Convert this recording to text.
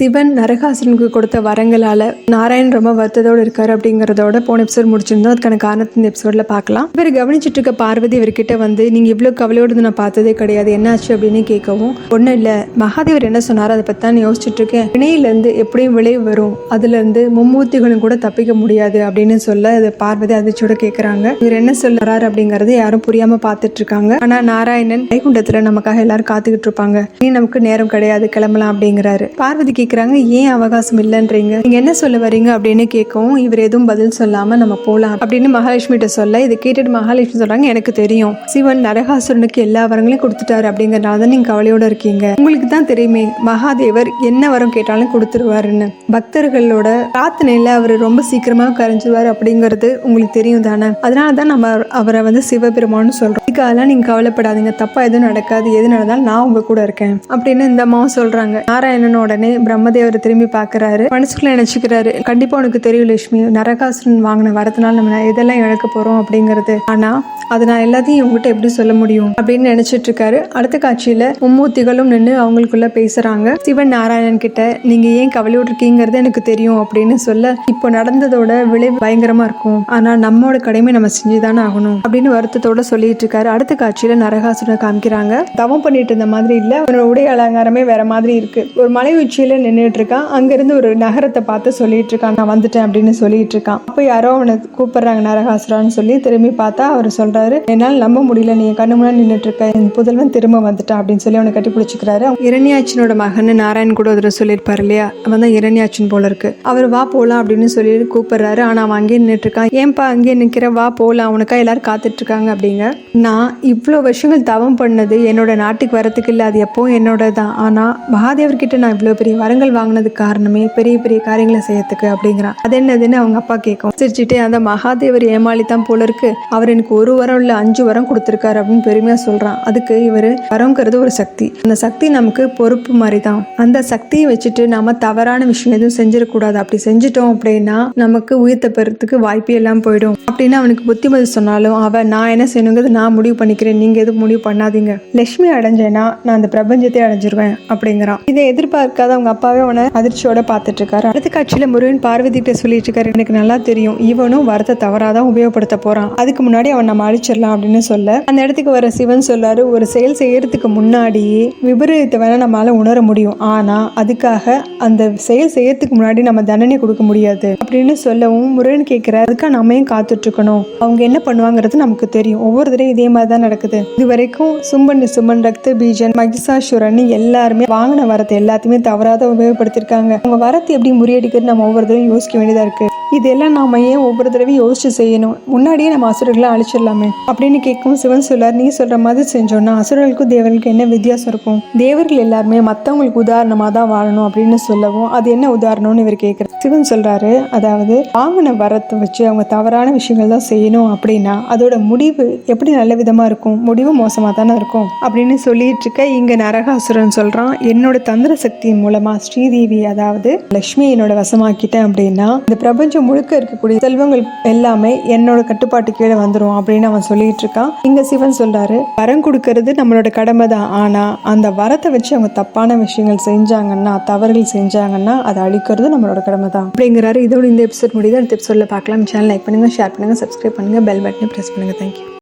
சிவன் நரகாசுரனுக்கு கொடுத்த வரங்களால் நாராயண் ரொம்ப வருத்தத்தோடு இருக்காரு அப்படிங்கிறதோட போன எபிசோட் முடிச்சிருந்தோம். அதுக்கான காரணத்தை இந்த எபிசோடில் பார்க்கலாம். இவர் கவனிச்சுட்டு இருக்க பார்வதி இவர்கிட்ட வந்து நீங்கள் இவ்வளோ கவலையோடு நான் பார்த்ததே கிடையாது. என்னாச்சு? அப்படின்னு கேட்கவும் ஒன்றும் இல்லை. மகாதேவர் என்ன சொன்னாரோ அதை பற்றி தான் யோசிச்சுட்டு இருக்கேன். வினையிலேருந்து எப்படியும் விளைவு வரும். அதுலேருந்து மும்மூர்த்திகளும் கூட தப்பிக்க முடியாது. அப்படின்னு சொல்ல அதை பார்வதி அதிர்ச்சியோட கேட்குறாங்க இவர் என்ன சொல்றாரு அப்படிங்கிறது யாரும் புரியாமல் பார்த்துட்டு இருக்காங்க. ஆனால் நாராயணன் வைகுண்டத்தில் நமக்காக எல்லாரும் காத்துக்கிட்டு இருப்பாங்க. இனி நமக்கு நேரம் கிடையாது. கிளம்பலாம் அப்படிங்கிறாரு. பார்வதி கேட்குறாங்க ஏன் அவகாசம் இல்லைன்றீங்க? நீங்க என்ன சொல்ல வரீங்க? அப்படின்னு கேட்கவும் இவர் எதுவும் பதில் சொல்லாம நம்ம போகலாம் அப்படின்னு மகாலட்சுமிகிட்ட சொல்ல இதை கேட்டுட்டு மகாலட்சுமி சொல்றாங்க எனக்கு தெரியும். சிவன் நரகாசுரனுக்கு எல்லா வரங்களையும் கொடுத்துட்டாரு அப்படிங்கிறனால தான் நீங்க கவலையோட இருக்கீங்க. உங்களுக்கு தான் தெரியுமே மகாதேவர் என்ன வரம் கேட்டாலும் கொடுத்துருவாருன்னு. பக்தர்களோட பிரார்த்தனையில் அவர் ரொம்ப சீக்கிரமா கரைஞ்சிருவாரு அப்படிங்கிறது உங்களுக்கு தெரியும் தானே? அதனால தான் நம்ம அவரை வந்து சிவபெருமான்னு சொல்றோம். இதுக்காகலாம் நீங்க கவலைப்படாதீங்க. தப்பா எதுவும் நடக்காது. எது நடந்தாலும் நான் உங்க கூட இருக்கேன். அப்படின்னு இந்த அம்மாவும் சொல்றாங்க. நாராயணன் உடனே பிரம்மதேவர் திரும்பி பார்க்கறாரு. மனசுக்குள்ள நினைச்சுக்கிறாரு. கண்டிப்பாக உனக்கு தெரியும் லட்சுமி நரகாசுரன் வாங்கின வரதுனால நம்ம எதெல்லாம் இழக்க போகிறோம் அப்படிங்கிறது. ஆனால் அது நான் எல்லாத்தையும் உங்ககிட்ட எப்படி சொல்ல முடியும் அப்படின்னு நினைச்சிட்டு இருக்காரு அடுத்த காட்சியில் மும்மூர்த்திகளும் நின்று அவங்களுக்குள்ள பேசுறாங்க. சிவன் நாராயணன் கிட்ட நீங்க ஏன் கவலையோடு இருக்கீங்கிறது எனக்கு தெரியும் அப்படின்னு சொல்ல இப்போ நடந்ததோட விளைவு பயங்கரமா இருக்கும். ஆனால் நம்மளோட கடமை நம்ம செஞ்சுதானே ஆகணும் அப்படின்னு வருத்தத்தோட சொல்லிட்டு இருக்காரு அடுத்த காட்சியில நரகாசுரனை காமிக்கிறாங்க. தவம் பண்ணிட்டு இருந்த மாதிரி இல்ல. அவனோட உடை அலங்காரமே வேற மாதிரி இருக்கு. ஒரு மலை உச்சியில நின்றுட்டு இருக்கான் அங்கிருந்து ஒரு நகரத்தை பார்த்து சொல்லிட்டு இருக்கான் நான் வந்துட்டேன் அப்படின்னு சொல்லிட்டு இருக்கான் அப்போ யாரோ அவனை கூப்பிடுறாங்க நரகாசுரான்னு சொல்லி திரும்பி பார்த்தா அவர் சொல்றாரு என்னால் நம்ப முடியல நீ கண்ணு முன்னாடி நின்றுட்டுருக்க என் புதல்வன் திரும்ப வந்துட்டான் அப்படின்னு சொல்லி அவனை கட்டி பிடிச்சிக்கிறாரு. இரணியாச்சினோட மகன் நாராயண் கூட ஒரு சொல்லியிருப்பார் இல்லையா? அவன் தான் இரண்யாச்சன் போல இருக்கு. அவர் வா போகலாம் அப்படின்னு சொல்லி கூப்பிட்றாரு. ஆனால் அவன் அங்கேயே நின்றுட்டுருக்கான் ஏன்பா அங்கேயே நிற்கிற வா போகலாம் அவனுக்கா எல்லாரும் காத்துட்டு இருக்காங்க அப்படிங்க. நான் இவ்வளோ வருஷங்கள் தவம் பண்ணது என்னோட நாட்டுக்கு வரத்துக்கு இல்லை அது எப்போ என்னோட தான் ஆனால் மகாதேவர்கிட்ட நான் இவ்வளோ பெரிய வரங்கள் வாங்கினது காரணமே பெரிய பெரிய காரியங்களை செய்யறதுக்கு அப்படிங்கிறான். அது என்னதுன்னு அவங்க அப்பா கேட்கும் சிரிச்சுட்டு அந்த மகாதேவர் ஏமாளி தான் போல இருக்கு. அவர் எனக்கு ஒரு வரம் இல்லை அஞ்சு வரம் கொடுத்துருக்காரு அப்படின்னு பெருமையா சொல்றான். அதுக்கு இவர் வரங்கிறது ஒரு சக்தி. அந்த சக்தி நமக்கு பொறுப்பு மாதிரி தான் அந்த சக்தியை வச்சுட்டு நம்ம தவறான விஷயம் எதுவும் செஞ்சிடக்கூடாது. அப்படி செஞ்சிட்டோம் அப்படின்னா நமக்கு உயிர் தப்புறதுக்கு வாய்ப்பே எல்லாம் போயிடும். அப்படின்னு அவனுக்கு புத்திமதி சொன்னாலும் அவன் நான் என்ன செய்யணுங்கிறது நான் முடிவு பண்ணிக்கிறேன். நீங்க எதுவும் முடிவு பண்ணாதீங்க. லட்சுமி அடைஞ்சேன்னா நான் அந்த பிரபஞ்சத்தை அடைஞ்சிருவேன் அப்படிங்கிறான். இதை எதிர்பார்க்காத அவங்க அப்பாவே அவனை அதிர்ச்சியோட பார்த்துட்டு இருக்காரு அடுத்த காட்சியில முருகன் பார்வதி கிட்ட சொல்லிட்டு இருக்காரு எனக்கு நல்லா தெரியும். இவனும் வரத்தை தவறாதான் உபயோகப்படுத்த போறான். அதுக்கு முன்னாடி அவன் நம்ம அழிச்சிடலாம் அப்படின்னு சொல்ல அந்த இடத்துக்கு வர சிவன் சொல்லாரு ஒரு செயல் செய்யறதுக்கு முன்னாடியே விபரீதத்தை வேணா நம்மளால உணர முடியும். ஆனா அதுக்காக அந்த செயல் செய்யறதுக்கு முன்னாடி நம்ம தண்டனை கொடுக்க முடியாது அப்படின்னு சொல்லவும் முருகன் கேட்கிறாரு அதுக்காக நம்மையும் காத்துட்டு இருக்கணும் அவங்க என்ன பண்ணுவாங்கிறது நமக்கு தெரியும். ஒவ்வொரு தடவையும் இதே மாதிரி தான் நடக்குது. இது வரைக்கும் சும்பன் சுமன் ரக்த பீஜன் மகிஷாசுரன் எல்லாருமே வாங்கின வரத்தை எல்லாத்தையுமே தவறாத உபயோகப்படுத்திருக்காங்க. அவங்க வரத்தை எப்படி முறியடிக்கிறது நம்ம ஒவ்வொருத்தரும் யோசிக்க வேண்டியதா இருக்கு. இதெல்லாம் நாம ஏன் ஒவ்வொரு தடவையும் யோசிச்சு செய்யணும்? முன்னாடியே நம்ம அசுரர்களை அழிச்சிடலாமே. அப்படின்னு கேட்கும் சிவன் சொல்லார் நீ சொல்ற மாதிரி செஞ்சோம்னா அசுரர்களுக்கும் தேவர்களுக்கும் என்ன வித்தியாசம் இருக்கும்? தேவர்கள் எல்லாருமே மற்றவங்களுக்கு உதாரணமா தான் வாழணும் அப்படின்னு சொல்லவும் அது என்ன உதாரணம்னு இவர் கேட்கிறார். சிவன் சொல்றாரு அதாவது வாங்கின வரத்தை வச்சு அவங்க தவறான விஷயங்கள் தான் செய்யணும் அப்படின்னா அதோட முடிவு எப்படி நல்ல விதமா இருக்கும்? முடிவு மோசமா தானே இருக்கும்? அப்படின்னு சொல்லிட்டு இருக்க இங்க நரகாசுரன் சொல்றான் என்னோட தந்திர சக்தியின் மூலமா ஸ்ரீதேவி அதாவது லக்ஷ்மி என்னோட வசமாக்கிட்டேன் அப்படின்னா இந்த பிரபஞ்சம் முழுக்க இருக்கக்கூடிய செல்வங்கள் எல்லாமே என்னோட கட்டுப்பாட்டு கீழே வந்துரும் அப்படின்னு அவன் சொல்லிட்டு இருக்கான். இங்க சிவன் சொல்றாரு வரம் கொடுக்கறது நம்மளோட கடமை தான். ஆனா அந்த வரத்தை வச்சு அவங்க தப்பான விஷயங்கள் செஞ்சாங்கன்னா தவறுகள் செஞ்சாங்கன்னா அதை அழிக்கிறது நம்மளோட கடமை தான். அப்படிங்கிறாரு. இதோட இந்த எபிசோட் முடியுது. அடுத்த எபிசோட்ல பார்க்கலாம். சேனல் லைக் பண்ணுங்க ஷேர் பண்ணுங்க சப்ஸ்கிரைப் பண்ணுங்க பெல் பட்டனை ப்ரெஸ் பண்ணுங்க. Thank you